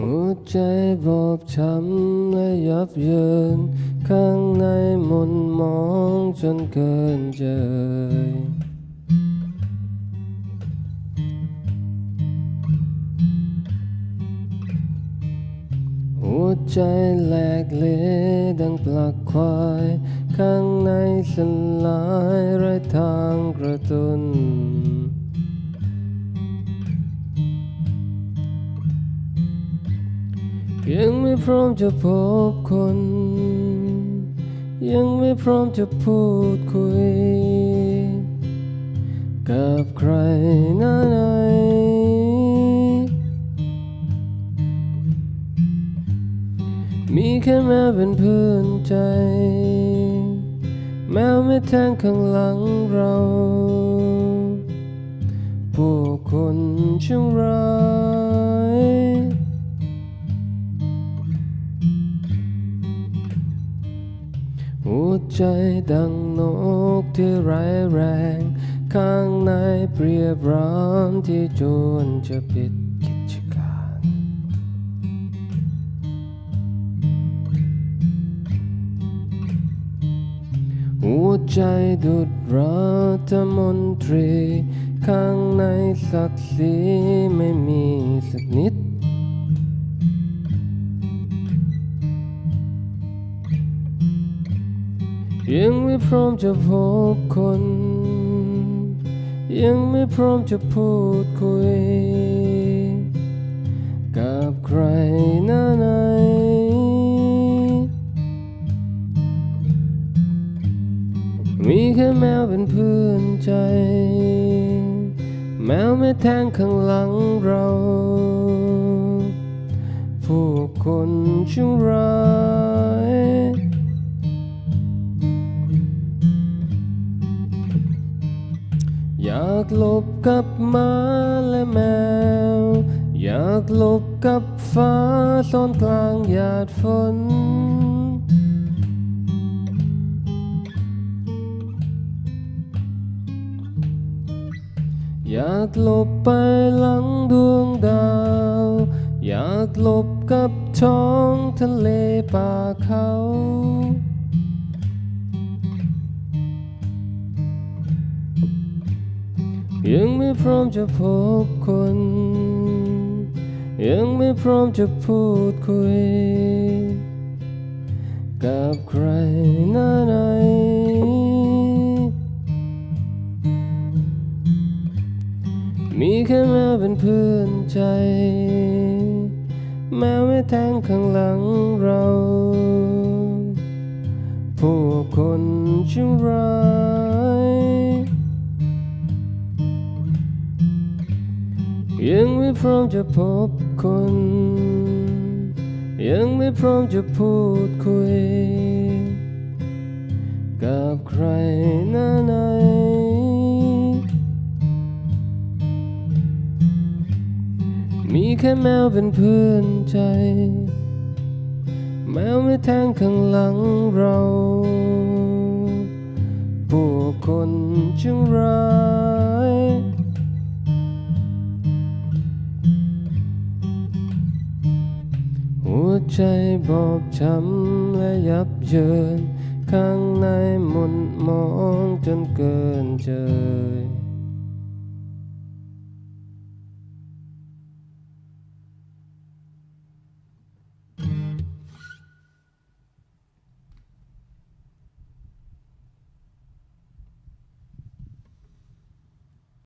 หัวใจบอบช้ำและยับเยิน ข้างในมนมองจนเกินเจยหัวใจแหลกเละดังปลักควาย ข้างในสลายไรทางกระตุ้น ยังไม่พร้อมจะพบคน ยังไม่พร้อมจะพูดคุย กับใครหน้าไหนมีแค่แมวเป็นเพื่อนใจ แมวไม่แทงข้างหลังเรา หัวใจดังนกที่ไร้แรง ข้างในเปรียบร้อนที่จวนจะปิดกิจการ หัวใจดุดรัฐมนตรี ข้างในศักดิ์ศรีไม่มีสักนิด ยังไม่พร้อมจะพบคน ยังไม่พร้อมจะพูดคุย กับใครหน้าไหน มีแค่แมวเป็นเพื่อนใจ แมวไม่แทงข้างหลังเรา อยากหลบกับหมาและแมว อยากหลบกับฟ้าซ่อนกลางหยาดฝน อยากหลบไปหลังดวงดาว อยากหลบกับท้องทะเลป่าเขา ยังไม่พร้อมจะพบคน ยังไม่พร้อมจะพูดคุย กับใครหน้าไหน มีแค่แมวเป็นเพื่อนใจ แมวไม่แทงข้างหลังเราผู้คนชั่วร้า ยังไม่พร้อมจะพบคน ยังไม่พร้อมจะพูดคุย กับใครหน้าไหน มีแค่แมวเป็นเพื่อนใจ แมวไม่แทงข้างหลังเรา ผู้คนช่างร้า ใจบอบช้ำและยับเยิน ข้างในหมุนมองจนเกินเจย